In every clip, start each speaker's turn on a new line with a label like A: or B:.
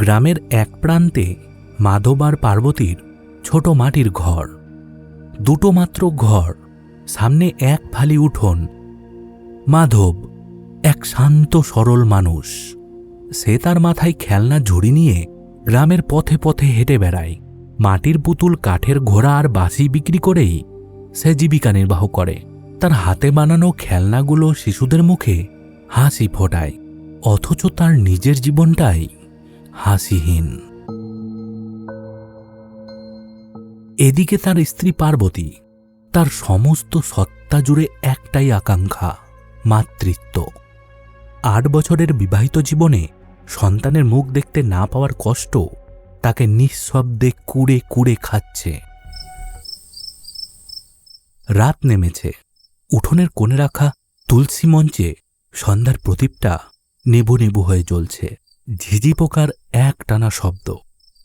A: গ্রামের এক প্রান্তে মাধব আর পার্বতীর ছোট মাটির ঘর। দুটো মাত্র ঘর, সামনে এক ফালি উঠোন। মাধব এক শান্ত, সরল মানুষ। সে তার মাথায় খেলনা ঝুড়ি নিয়ে গ্রামের পথে পথে হেঁটে বেড়ায়। মাটির পুতুল কাঠের ঘোড়া আর বাসি বিক্রি করেই সে জীবিকা নির্বাহ করে। তার হাতে বানানো খেলনাগুলো শিশুদের মুখে হাসি ফোটায়, অথচ তার নিজের জীবনটাই হাসিহীন। এদিকে তার স্ত্রী পার্বতী, তার সমস্ত সত্তা জুড়ে একটাই আকাঙ্ক্ষা, মাতৃত্ব। আট বছরের বিবাহিত জীবনে সন্তানের মুখ দেখতে না পাওয়ার কষ্ট তাকে নিঃশব্দে কুড়ে কুড়ে খাচ্ছে। রাত নেমেছে। উঠোনের কোণে রাখা তুলসী মঞ্চে সন্ধ্যার প্রদীপটা নেবু নেবু হয়ে জ্বলছে। ঝিঝি পোকার এক টানা শব্দ।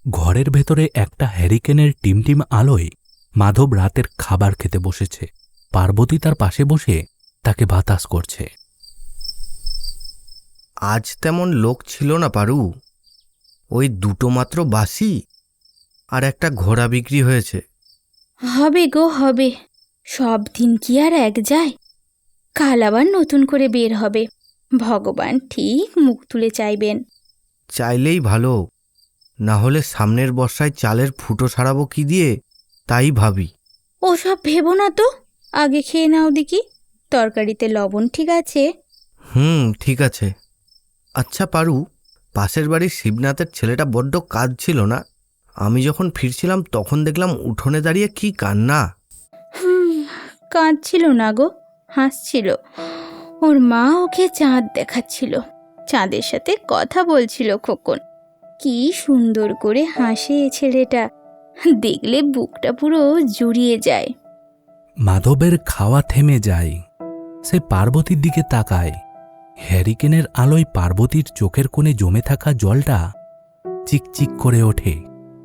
A: ঘরের ভেতরে একটা হ্যারিকেনের টিমটিম আলোয় মাধব রাতের খাবার খেতে বসেছে। পার্বতী তার পাশে বসে তাকে বাতাস করছে।
B: আজ তেমন লোক ছিল না পারু। ওই দুটো মাত্র বাসি আর একটা ঘোড়া বিক্রি হয়েছে।
C: হবে গো হবে। সব দিন কি আর এক যায়? কাল আবার নতুন করে বের হবে। ভগবান ঠিক মুখ তুলে চাইবেন।
B: চাইলেই ভালো না হলে সামনের বর্ষায় চালের ফুটো সারাবো কি দিয়ে তাই ভাবি।
C: ওসব ভেবো না তো আগে খেয়ে নাও দেখি তরকারিতে লবণ ঠিক আছে?
B: হুম ঠিক আছে। আচ্ছা পারু পাশের বাড়ির শিবনাথের ছেলেটা বড্ড কাজ ছিল না আমি যখন ফিরছিলাম তখন দেখলাম উঠোনে দাঁড়িয়ে কি কান্না।
C: কাঁদছিল না গো হাসছিল। ওর মা ওকে চাঁদ দেখাচ্ছিল। চাঁদের সাথে কথা বলছিল খোকন। কি সুন্দর করে হাসে ছেলেটা। দেখলে বুকটা পুরো জুড়িয়ে যায়।
A: মাধবের খাওয়া থেমে যায়। সে পার্বতীর দিকে তাকায়। হ্যারিকেনের আলোয় পার্বতীর চোখের কোণে জমে থাকা জলটা চিকচিক করে ওঠে।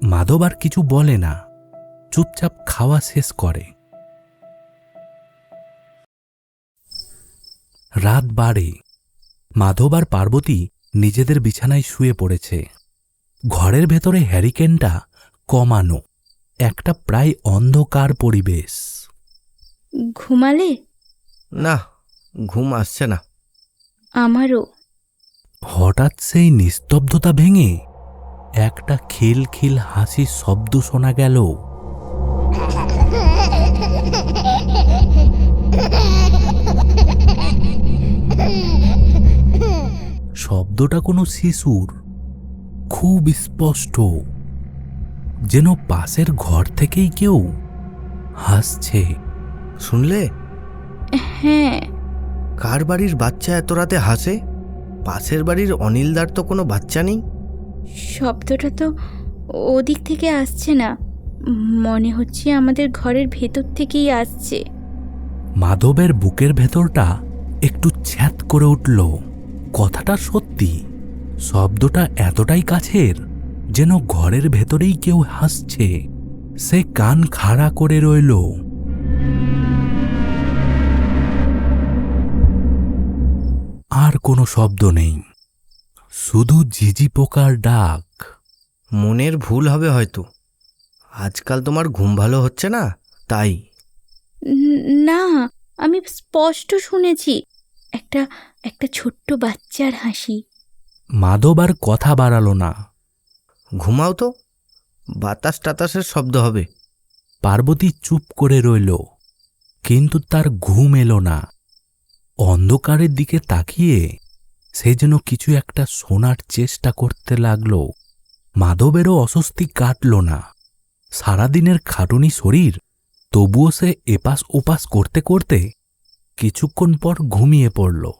A: মাধব আর কিছু বলে না। চুপচাপ খাওয়া শেষ করে। রাত বাড়ে। মাধব আর পার্বতী নিজেদের বিছানায় শুয়ে পড়েছে। ঘরের ভেতরে হ্যারিকেনটা কমানো একটা প্রায় অন্ধকার পরিবেশ।
C: ঘুমালে?
B: না ঘুম আসছে না।
C: আমারও।
A: হঠাৎ সেই নিস্তব্ধতা ভেঙে একটা খিলখিল হাসির শব্দ শোনা গেল। শব্দটা কোনো শিশুর খুব স্পষ্ট যেন পাশের ঘর থেকেই কেউ হাসছে।
B: শুনলে?
C: হ্যাঁ।
B: কার বাড়ির বাচ্চা এত রাতে হাসে? পাশের বাড়ির অনিলদার তো কোনো বাচ্চা নেই?
C: শব্দটা তো ওদিক থেকে আসছে না। মনে হচ্ছে আমাদের ঘরের ভেতর থেকেই আসছে।
A: মাধবের বুকের ভেতরটা একটু ছ্যাত করে উঠল। কথাটা সত্যি। শব্দটা এতটাই কাছের যেন ঘরের ভেতরেই কেউ হাসছে। সে কান খাড়া করে রইল। আর কোনো শব্দ নেই। শুধু ঝিঝি পোকার ডাক।
B: মনের ভুল হবে হয়তো। আজকাল তোমার ঘুম ভালো হচ্ছে না? তাই?
C: না আমি স্পষ্ট শুনেছি। একটা একটা ছোট্ট বাচ্চার হাসি।
A: মাধব আর কথা বাড়ালো না।
B: ঘুমাও তো বাতাস টাতাসের শব্দ হবে।
A: পার্বতী চুপ করে রইল কিন্তু তার ঘুম এলো না। অন্ধকারের দিকে তাকিয়ে সে যেন কিছু একটা শোনার চেষ্টা করতে লাগল। মাধবেরও অস্বস্তি কাটল না। সারাদিনের খাটুনি শরীর তবুও সে এপাশ ওপাশ করতে করতে কিছুক্ষণ পর ঘুমিয়ে পড়ল।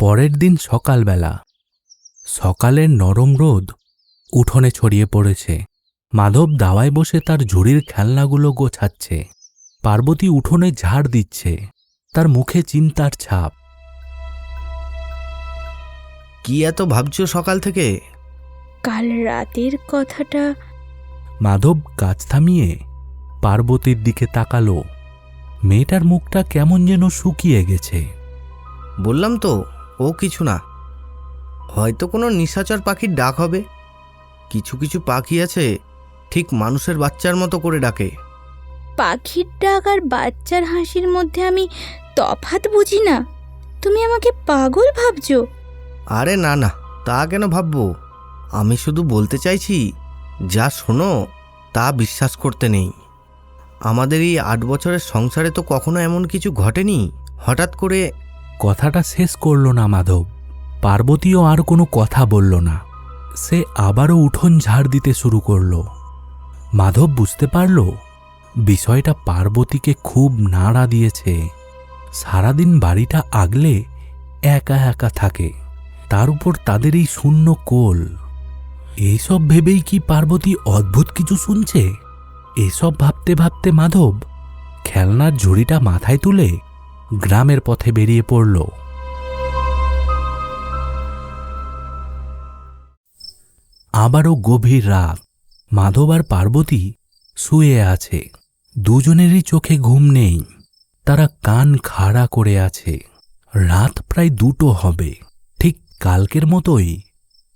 A: পরের দিন সকালবেলা। সকালের নরম রোদ উঠোনে ছড়িয়ে পড়েছে। মাধব দাওয়ায় বসে তার ঝুড়ির খেলনাগুলো গোছাচ্ছে। পার্বতী উঠোনে ঝাড় দিচ্ছে। তার মুখে চিন্তার ছাপ।
B: কি এত ভাবছ সকাল থেকে?
C: কাল রাতের কথাটা।
A: মাধব কাজ থামিয়ে পার্বতীর দিকে তাকালো। মেয়েটার মুখটা কেমন যেন শুকিয়ে গেছে।
B: বললাম তো ও কিছু না। হয়তো কোনো নিশাচর পাখির ডাক হবে। কিছু কিছু পাখি আছে ঠিক মানুষের বাচ্চার মতো করে ডাকে।
C: পাখির ডাক আর বাচ্চার হাসির মধ্যে আমি তফাত বুঝি না। তুমি আমাকে পাগল ভাবছ?
B: আরে না না তা কেন ভাববো? আমি শুধু বলতে চাইছি যা শোনো তা বিশ্বাস করতে নেই। আমাদের এই আট বছরের সংসারে তো কখনো এমন কিছু ঘটেনি। হঠাৎ করে
A: কথাটা শেষ করল না মাধব। পার্বতীও আর কোনো কথা বলল না। সে আবারও উঠোন ঝাড় দিতে শুরু করল। মাধব বুঝতে পারল, বিষয়টা পার্বতীকে খুব নাড়া দিয়েছে। সারাদিন বাড়িটা আগলে একা একা থাকে। তার উপর তাদের এই শূন্য কোল। এইসব ভেবেই কি পার্বতী অদ্ভুত কিছু শুনছে? এসব ভাবতে ভাবতে মাধব খেলনার ঝুড়িটা মাথায় তুলে গ্রামের পথে বেরিয়ে পড়ল। আবারও গভীর রাত। মাধব আর পার্বতী শুয়ে আছে। দুজনেরই চোখে ঘুম নেই। তারা কান খাড়া করে আছে। রাত প্রায় দুটো হবে। ঠিক কালকের মতোই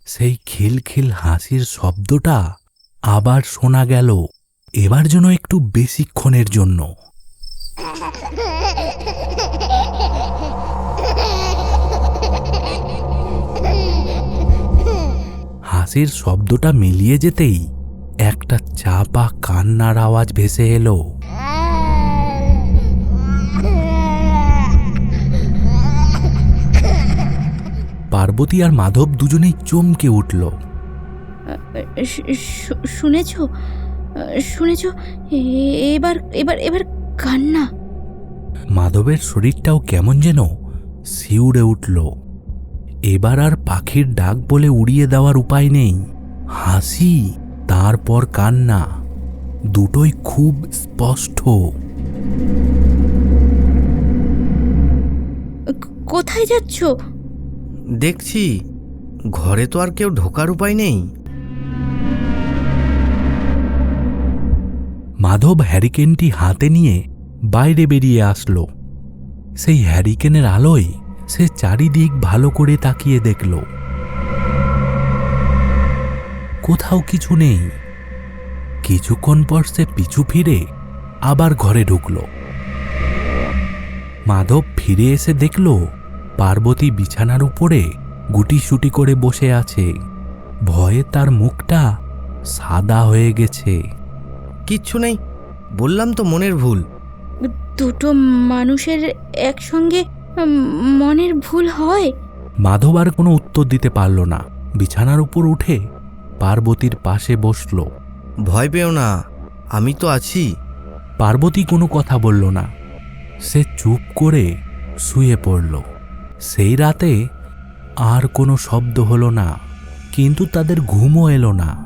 A: সেই খিলখিল হাসির শব্দটা আবার শোনা গেল। এবার যেন একটু বেশিক্ষণের জন্য। হাসির শব্দটা মিলিয়ে যেতেই একটা চাপা কান্নার আওয়াজ ভেসে এলো। পার্বতী আর মাধব দুজনেই চমকে উঠল।
C: শুনেছ? শুনেছ? এবার এবার এবার কান্না।
A: মাধবের শরীরটাও কেমন যেন শিউড়ে উঠল। এবার আর পাখির ডাক বলে উড়িয়ে দেওয়ার উপায় নেই। হাসি তারপর কান্না দুটোই খুব স্পষ্ট।
C: কোথায় যাচ্ছ?
B: দেখছি ঘরে তো আর কেউ ঢোকার উপায় নেই।
A: মাধব হ্যারিকেনটি হাতে নিয়ে বাইরে বেরিয়ে আসলো। সেই হ্যারিকেনের আলোয় সে চারিদিক ভালো করে তাকিয়ে দেখল। কোথাও কিছু নেই। কিছুক্ষণ পর সে পিছু ফিরে আবার ঘরে ঢুকল। মাধব ফিরে এসে দেখল পার্বতী বিছানার উপরে গুটিসুটি করে বসে আছে। ভয়ে তার মুখটা সাদা হয়ে গেছে।
B: কিচ্ছু নেই বললাম তো মনের ভুল।
C: দুটো মানুষের একসঙ্গে মনের ভুল হয়?
A: মাধব আর কোনো উত্তর দিতে পারল না। বিছানার উপর উঠে পার্বতীর পাশে বসল।
B: ভয় পেও না আমি তো আছি।
A: পার্বতী কোনো কথা বলল না। সে চুপ করে শুয়ে পড়ল। সেই রাতে আর কোনো শব্দ হলো না কিন্তু তাদের ঘুমও এলো না।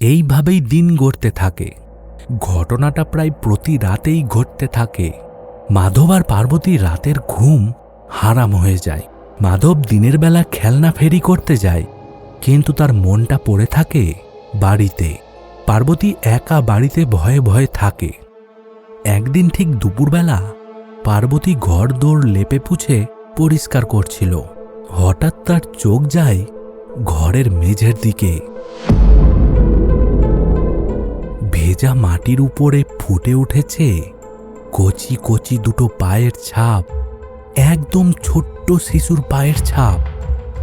A: এইভাবেই দিন গড়তে থাকে। ঘটনাটা প্রায় প্রতি রাতেই ঘটতে থাকে। মাধব আর পার্বতী রাতের ঘুম হারাম হয়ে যায়। মাধব দিনের বেলা খেলনা ফেরি করতে যায়, কিন্তু তার মনটা পড়ে থাকে বাড়িতে। পার্বতী একা বাড়িতে ভয়ে ভয়ে থাকে। একদিন ঠিক দুপুরবেলা পার্বতী ঘর দৌড় লেপে পুছে পরিষ্কার করছিল। হঠাৎ তার চোখ যায় ঘরের মেঝের দিকে। ভেজা মাটির উপরে ফুটে উঠেছে কচি কচি দুটো পায়ের ছাপ, একদম ছোট্ট শিশুর পায়ের ছাপ।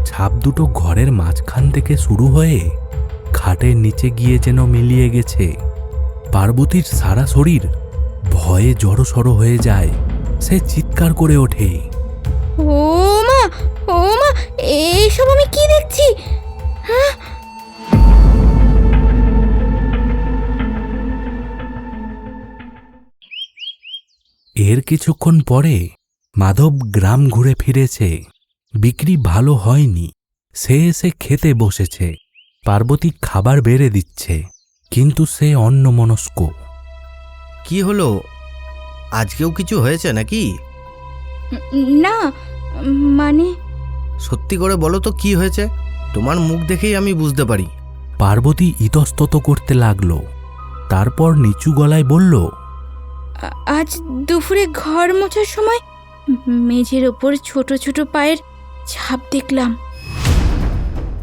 A: ছাপ দুটো ঘরের মাঝখান থেকে শুরু হয়ে খাটের নিচে গিয়ে যেন মিলিয়ে গেছে। পার্বতীর সারা শরীর ভয়ে জড়সড় হয়ে যায়, সে চিৎকার করে ওঠে।
C: ও মা ও মা, এইসব আমি কি দেখছি?
A: এর কিছুক্ষণ পরে মাধব গ্রাম ঘুরে ফিরেছে। বিক্রি ভালো হয়নি। সে এসে খেতে বসেছে। পার্বতী খাবার বেড়ে দিচ্ছে কিন্তু সে অন্যমনস্ক।
B: কি হলো? আজকেও কিছু হয়েছে নাকি?
C: না মানে?
B: সত্যি করে বলো তো কি হয়েছে? তোমার মুখ দেখেই আমি বুঝতে পারি।
A: পার্বতী ইতস্তত করতে লাগল। তারপর নিচু গলায় বলল
C: আজ দুপুরে ঘর মোছার সময় মেঝের ওপর ছোট ছোট পায়ের ছাপ দেখলাম।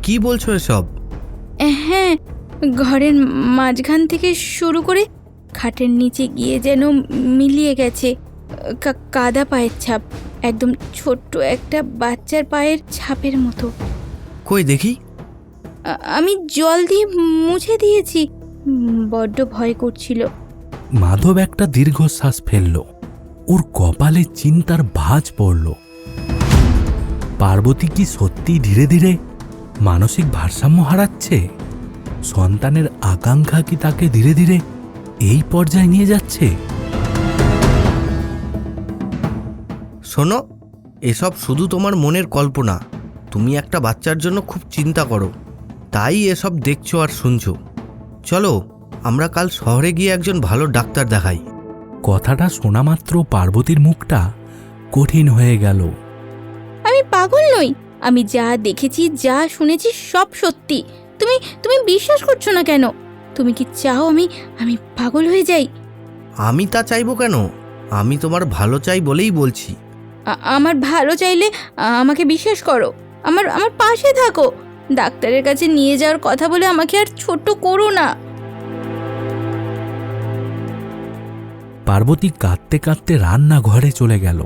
B: কি বলছো এসব?
C: হ্যাঁ ঘরের মাঝখান থেকে শুরু করে খাটের নিচে গিয়ে যেন মিলিয়ে গেছে কাদা পায়ের ছাপ একদম ছোট্ট একটা বাচ্চার পায়ের ছাপের মতো।
B: কই দেখি?
C: আমি জল দিয়ে মুছে দিয়েছি বড্ড ভয় করছিল।
A: মাধব একটা দীর্ঘশ্বাস ফেলল। ওর কপালে চিন্তার ভাঁজ পড়ল। পার্বতী কি সত্যি ধীরে ধীরে মানসিক ভারসাম্য হারাচ্ছে? সন্তানের আকাঙ্ক্ষা কি তাকে ধীরে ধীরে এই পর্যায়ে নিয়ে যাচ্ছে?
B: শোনো, এসব শুধু তোমার মনের কল্পনা। তুমি একটা বাচ্চার জন্য খুব চিন্তা করো। তাই এসব দেখছ আর শুনছো। চলো আমরা কাল শহরে গিয়ে একজন ভালো ডাক্তার দেখাই।
A: কথাটা শোনা মাত্র পার্বতীর মুখটা কঠিন হয়ে গেল।
C: আমি পাগল নই। আমি যা দেখেছি যা শুনেছি সব সত্যি। তুমি তুমি বিশ্বাস করছ না কেন? তুমি কি চাও আমি আমি পাগল হয়ে যাই?
B: আমি তা চাইব কেন? আমি তোমার ভালো চাই বলেই বলছি।
C: আ- আমার ভালো চাইলে আ- আমাকে বিশ্বাস করো। আমার আমার পাশে থাকো। ডাক্তারের কাছে নিয়ে যাওয়ার কথা বলে আমাকে আর ছোট করো না।
A: পার্বতী কাঁদতে কাঁদতে রান্নাঘরে চলে গেল।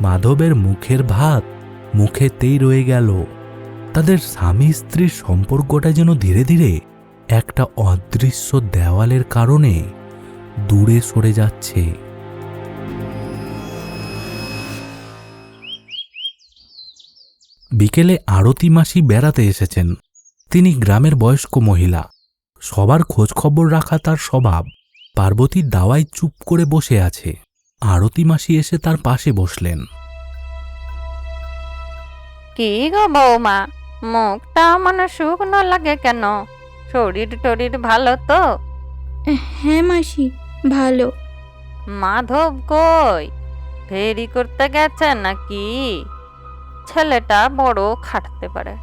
A: মাধবের মুখের ভাত মুখেতেই রয়ে গেল। তাদের স্বামী স্ত্রীর সম্পর্কটা যেন ধীরে ধীরে একটা অদৃশ্য দেওয়ালের কারণে দূরে সরে যাচ্ছে। বিকেলে আরতি মাসি বেড়াতে এসেছেন। তিনি গ্রামের বয়স্ক মহিলা। সবার খোঁজখবর রাখা তার স্বভাব। পার্বতী দাওয়ায় চুপ করে বসে আছে। আরতি মাসি এসে তার পাশে বসলেন।
D: কি গো বৌমা মুখটা মানে শুকনো লাগে কেন? শরীর টরীর ভালো তো?
C: হ্যাঁ মাসি ভালো।
D: মাধব কই? ফেরি করতে গেছে নাকি? ছেলেটা বড় খাটতে পারে।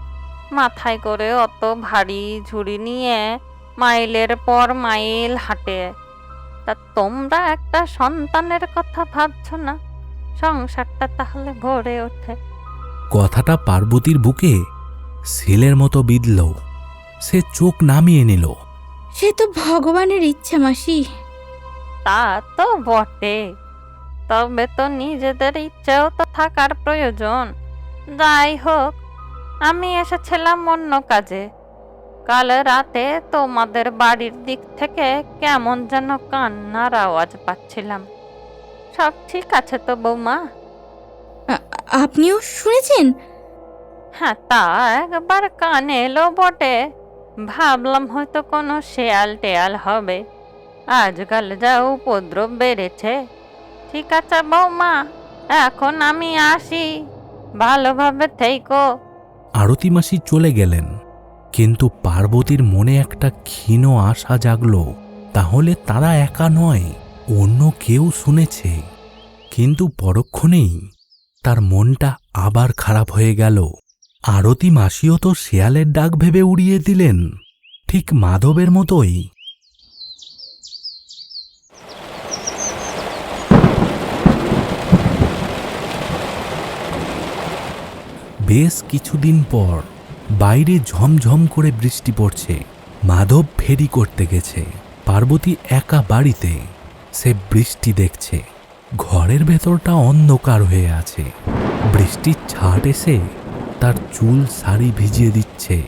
D: মাথায় করে অত ভারী ঝুড়ি নিয়ে মাইলের পর মাইল হাঁটে। তা তোমরা একটা সন্তানের কথা ভাবছ না? সংসারটা তাহলে ভরে ওঠে।
A: কথাটা পার্বতীর বুকে সেলের মতো বিঁধল। সে চোখ নামিয়ে নিল।
C: সে তো ভগবানের ইচ্ছা মাসি।
D: তা তো বটে। তবে তো নিজেদের ইচ্ছেও তো থাকার প্রয়োজন। যাই হোক আমি এসেছিলাম অন্য কাজে। কাল রাতে তোমাদের বাড়ির দিক থেকে কেমন যেন কান্নার আওয়াজ পাচ্ছিলাম। সব ঠিক আছে তো বৌমা?
C: আপনিও শুনেছেন?
D: হ্যাঁ তা একবার কানে এলো বটে। ভাবলাম হয়তো কোনো শেয়াল টেয়াল হবে। আজকাল যা উপদ্রব বেড়েছে। ঠিক আছে বৌমা এখন আমি আসি। ভালোভাবে থেইকো।
A: আরতি মাসি চলে গেলেন। কিন্তু পার্বতীর মনে একটা ক্ষীণ আশা জাগল, তাহলে তারা একা নয়, অন্য কেউ শুনেছে। কিন্তু পরক্ষণেই তার মনটা আবার খারাপ হয়ে গেল। আরতি মাসিও তো শেয়ালের ডাক ভেবে উড়িয়ে দিলেন, ঠিক মাধবের মতোই। বেশ কিছুদিন পর বাইরে ঝমঝম করে বৃষ্টি পড়ছে। মাধব ফেরি করতে গেছে। পার্বতী একা বাড়িতে। সে বৃষ্টি দেখছে। ঘরের ভেতরটা অন্ধকার হয়ে আছে। বৃষ্টির ছাট এসে তার চুল শাড়ি ভিজিয়ে দিচ্ছে।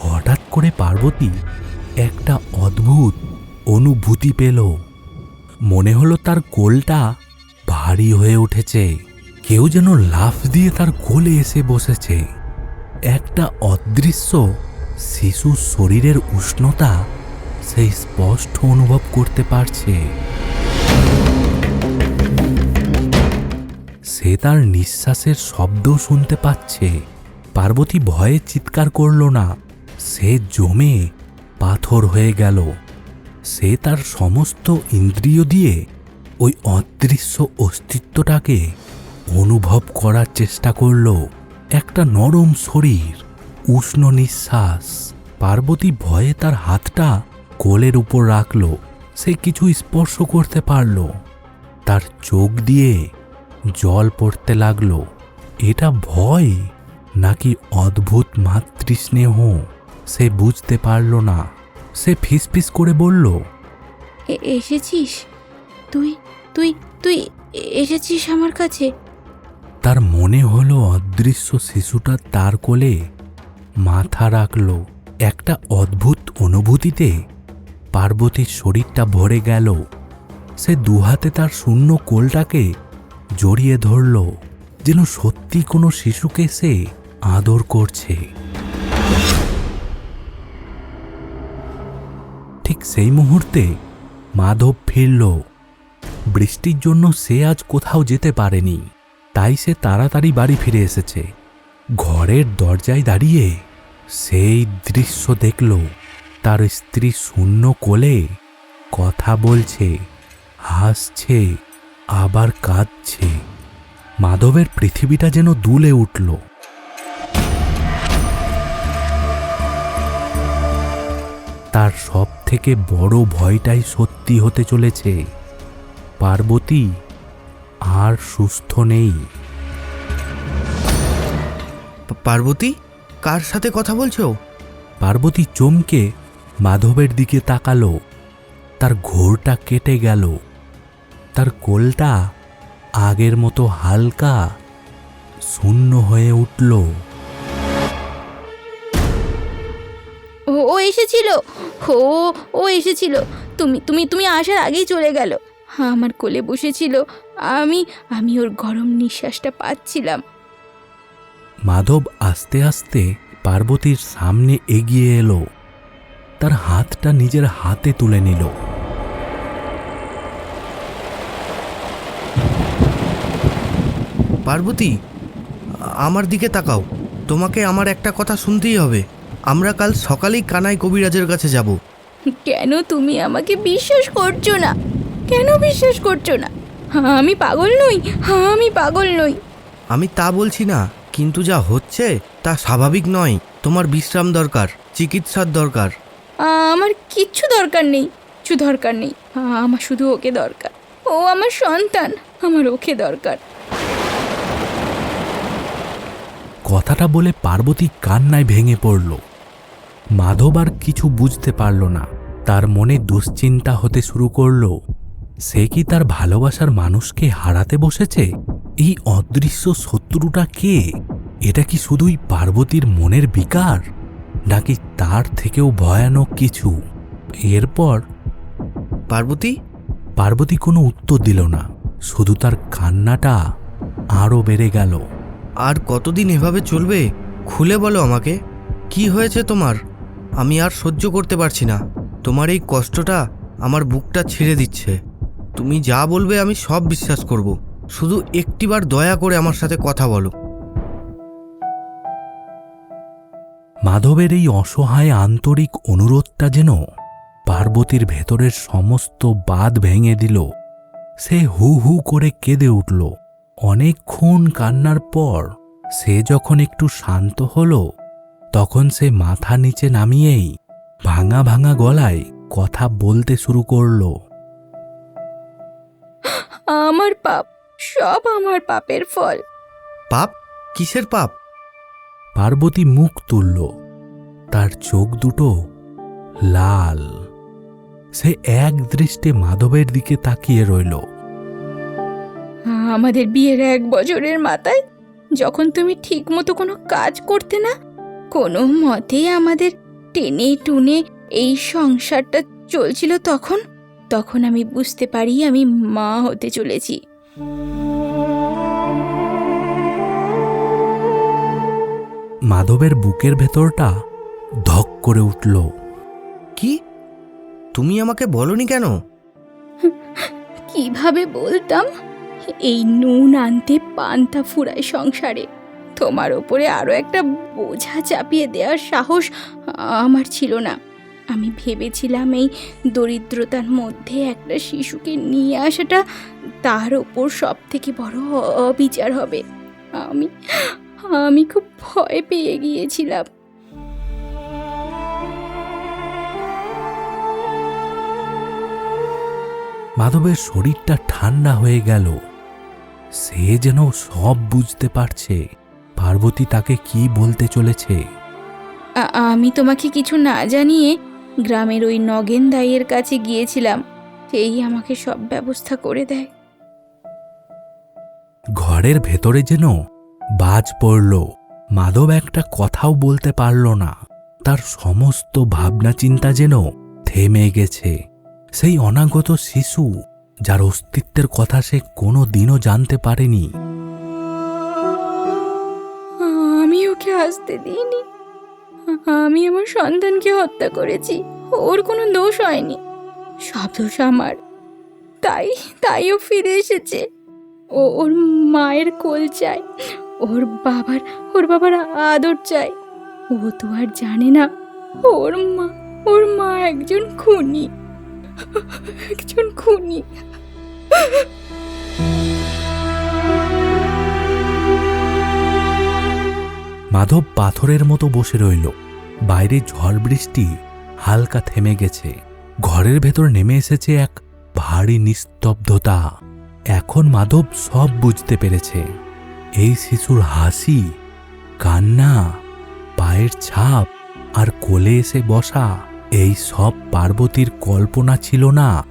A: হঠাৎ করে পার্বতী একটা অদ্ভুত অনুভূতি পেল। মনে হলো তার কোলটা ভারী হয়ে উঠেছে। কেউ যেন লাফ দিয়ে তার কোলে এসে বসেছে। একটা অদৃশ্য শিশুর শরীরের উষ্ণতা সেই স্পষ্ট অনুভব করতে পারছে। সে তার নিঃশ্বাসের শব্দ শুনতে পাচ্ছে। পার্বতী ভয়ে চিৎকার করল না। সে জমে পাথর হয়ে গেল। সে তার সমস্ত ইন্দ্রিয় দিয়ে ওই অদৃশ্য অস্তিত্বটাকে অনুভব করার চেষ্টা করল। একটা নরম শরীর, উষ্ণ নিঃশ্বাস। পার্বতী ভয়ে তার হাতটা কোলের উপর রাখল। সে কিছু স্পর্শ করতে পারল। তার চোখ দিয়ে জল পড়তে লাগল। এটা ভয় নাকি অদ্ভুত মাতৃস্নেহ? সে বুঝতে পারল না। সে ফিসফিস করে বলল
C: এসেছিস? তুই তুই তুই এসেছিস আমার কাছে?
A: তার মনে হলো অদৃশ্য শিশুটা তার কোলে মাথা রাখল। একটা অদ্ভুত অনুভূতিতে পার্বতীর শরীরটা ভরে গেল। সে দুহাতে তার শূন্য কোলটাকে জড়িয়ে ধরল, যেন সত্যি কোনো শিশুকে সে আদর করছে। ঠিক সেই মুহূর্তে মাধব ফিরল। বৃষ্টির জন্য সে আজ কোথাও যেতে পারেনি। তাই সে তাড়াতাড়ি বাড়ি ফিরে এসেছে। ঘরের দরজায় দাঁড়িয়ে সেই দৃশ্য দেখল। তার স্ত্রী শূন্য কোলে কথা বলছে, হাসছে, আবার কাঁদছে। মাধবের পৃথিবীটা যেন দুলে উঠল। তার সব থেকে বড় ভয়টাই সত্যি হতে চলেছে। পার্বতী আর সুস্থ নেই।
B: পার্বতী কার সাথে কথা বলছো?
A: পার্বতী চমকে মাধবের দিকে তাকালো। তার ঘোরটা কেটে গেল। তার কোলটা আগের মতো হালকা শূন্য হয়ে উঠল।
C: ও ও এসেছিল। ও ও এসেছিল। তুমি তুমি তুমি আসার আগেই চলে গেল। আমার কোলে বসেছিল। আমি আমি ওর গরম নিঃশ্বাসটা পাচ্ছিলাম।
A: মাধব আস্তে আস্তে পার্বতীর সামনে এগিয়ে এলো। তার হাতটা নিজের হাতে তুলে নিল।
B: পার্বতী আমার দিকে তাকাও। তোমাকে আমার একটা কথা শুনতেই হবে। আমরা কাল সকালেই কানাই কবিরাজের কাছে যাব।
C: কেন তুমি আমাকে বিশ্বাস করছ না? কেন বিশ্বাস করছ না? আমি পাগল নই আমি পাগল নই।
B: আমি তা বলছি না কিন্তু যা হচ্ছে তা স্বাভাবিক নয়। তোমার বিশ্রাম দরকার চিকিৎসার দরকার।
C: আমার কিচ্ছু দরকার নেই কিছু দরকার নেই। আমার শুধু ওকে দরকার। ও আমার সন্তান আমার ওকে দরকার।
A: কথাটা বলে পার্বতী কান্নায় ভেঙে পড়ল। মাধব আর কিছু বুঝতে পারল না। তার মনে দুশ্চিন্তা হতে শুরু করল। সে কি তার ভালোবাসার মানুষকে হারাতে বসেছে? এই অদৃশ্য শত্রুটা কে? এটা কি শুধুই পার্বতীর মনের বিকার? নাকি তার থেকেও ভয়ানক কিছু? এরপর
B: পার্বতী?
A: পার্বতী কোনো উত্তর দিল না। শুধু তার কান্নাটা আরও বেড়ে গেল।
B: আর কতদিন এভাবে চলবে? খুলে বলো আমাকে। কি হয়েছে তোমার? আমি আর সহ্য করতে পারছি না। তোমার এই কষ্টটা আমার বুকটা ছিঁড়ে দিচ্ছে। তুমি যা বলবে আমি সব বিশ্বাস করব। শুধু একটিবার দয়া করে আমার সাথে কথা বলো।
A: মাধবের এই অসহায় আন্তরিক অনুরোধটা যেন পার্বতীর ভেতরের সমস্ত বাদ ভেঙে দিল। সে হু হু করে কেঁদে উঠল। অনেকক্ষণ কান্নার পর সে যখন একটু শান্ত হল, তখন সে মাথা নিচে নামিয়েই ভাঙা ভাঙা গলায় কথা বলতে শুরু করল।
C: আমার পাপ সব আমার পাপের ফল।
B: পাপ? কিসের পাপ?
A: পার্বতী মুখ তুলল। তার চোখ দুটো লাল। সে এক দৃষ্টে মাধবের দিকে তাকিয়ে রইল।
C: আমাদের বিয়ের এক বছরের মাথায় যখন তুমি ঠিক মতো কোনো কাজ করতে না কোনো মতে আমাদের টেনে টুনে এই সংসারটা চলছিল তখন? তখন আমি বুঝতে পারি আমি মা হতে চলেছি।
A: মাধবের বুকের ভেতরটা ধক করে উঠল।
B: কি? তুমি আমাকে বলনি কেন?
C: কীভাবে বলতাম? এই নুন আনতে পান্তা ফুরায় সংসারে। তোমার ওপরে আরও একটা বোঝা চাপিয়ে দেওয়ার সাহস আমার ছিল না। আমি ভেবেছিলাম এই দরিদ্রতার মধ্যে একটা শিশুকে নিয়ে আসাটা তার ওপর সব থেকে বড় অবিচার হবে। আমি আমি খুব ভয় পেয়ে গিয়েছিলাম।
A: মাধবের শরীরটা ঠান্ডা হয়ে গেল। সে যেন সব বুঝতে পারছে। পার্বতী তাকে কি বলতে চলেছে?
C: আমি তোমাকে কিছু না জানিয়ে গ্রামের ওই নগেন দাইয়ের কাছে গিয়েছিলাম সেই আমাকে সব ব্যবস্থা করে দেয়।
A: ঘরের ভেতরে যেন বাজ পড়ল মাধব একটা কথাও বলতে পারল না। তার সমস্ত ভাবনা চিন্তা যেন থেমে গেছে। সেই অনাগত শিশু যার অস্তিত্বের কথা সে কোনো দিনও জানতে পারেনি।
C: আমি ওকে আসতে দিইনি। আমি আমার সন্তানকে হত্যা করেছি। ওর কোনো দোষ হয়নি। সব দোষ আমার। তাই তাই ও ফিরে এসেছে। ও, ওর মায়ের কোল চায়। ওর বাবার ওর বাবার আদর চায়। ও তো আর জানে না, ওর মা ওর মা একজন খুনি। একজন খুনি।
A: মাধব পাথরের মতো বসে রইল। বাইরে ঝড় বৃষ্টি হালকা থেমে গেছে। ঘরের ভেতর নেমে এসেছে এক ভারী নিস্তব্ধতা। এখন মাধব সব বুঝতে পেরেছে। এই শিশুর হাসি, কান্না, পায়ের ছাপ আর কোলে এসে বসা এই সব পার্বতীর কল্পনা ছিল না।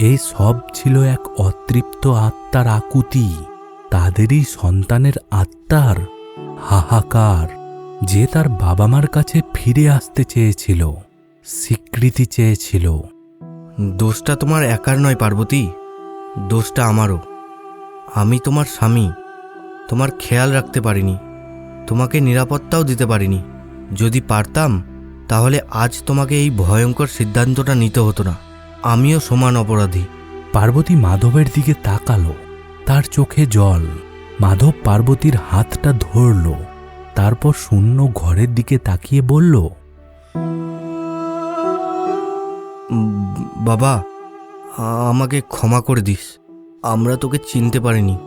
A: এই সব ছিল এক অতৃপ্ত আত্মার আকুতি। তাদেরই সন্তানের আত্মার হাহাকার যে তার বাবা মার কাছে ফিরে আসতে চেয়েছিল স্বীকৃতি চেয়েছিল।
B: দোষটা তোমার একার নয় পার্বতী। দোষটা আমারও। আমি তোমার স্বামী। তোমার খেয়াল রাখতে পারিনি। তোমাকে নিরাপত্তাও দিতে পারিনি। যদি পারতাম তাহলে আজ তোমাকে এই ভয়ঙ্কর সিদ্ধান্তটা নিতে হতো না। আমিও সমান অপরাধী।
A: পার্বতী মাধবের দিকে তাকালো। তার চোখে জল। মাধব পার্বতীর হাতটা ধরল তারপর শূন্য ঘরের দিকে তাকিয়ে বলল
B: বাবা আমাকে ক্ষমা করে দিস। আমরা তোকে চিনতে পারিনি।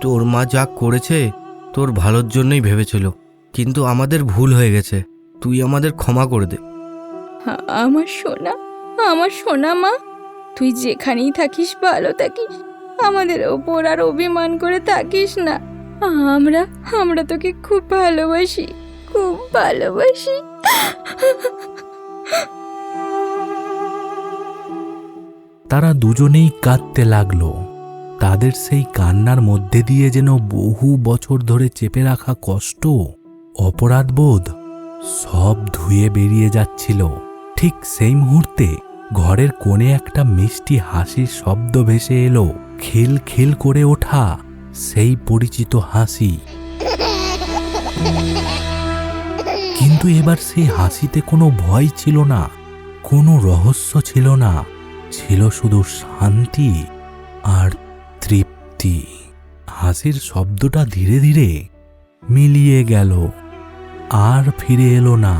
B: তোর মা যা করেছে তোর ভালোর জন্যই ভেবেছিল। কিন্তু আমাদের ভুল হয়ে গেছে। তুই আমাদের ক্ষমা করে দে।
C: আমার সোনা আমার সোনা মা তুই যেখানেই থাকিস ভালো থাকিস। আমাদের ওপর আর অভিমান করে থাকিস না। আমরা আমরা তোকে খুব ভালোবাসি খুব ভালোবাসি।
A: তারা দুজনেই কাঁদতে লাগল। তাদের সেই কান্নার মধ্যে দিয়ে যেন বহু বছর ধরে চেপে রাখা কষ্ট, অপরাধবোধ সব ধুয়ে বেরিয়ে যাচ্ছিল। ঠিক সেই মুহূর্তে ঘরের কোণে একটা মিষ্টি হাসির শব্দ ভেসে এলো। খিল খিল করে ওঠা সেই পরিচিত হাসি। কিন্তু এবার সেই হাসিতে কোনো ভয় ছিল না, কোনো রহস্য ছিল না, ছিল শুধু শান্তি আর তৃপ্তি। হাসির শব্দটা ধীরে ধীরে মিলিয়ে গেল, আর ফিরে এলো না।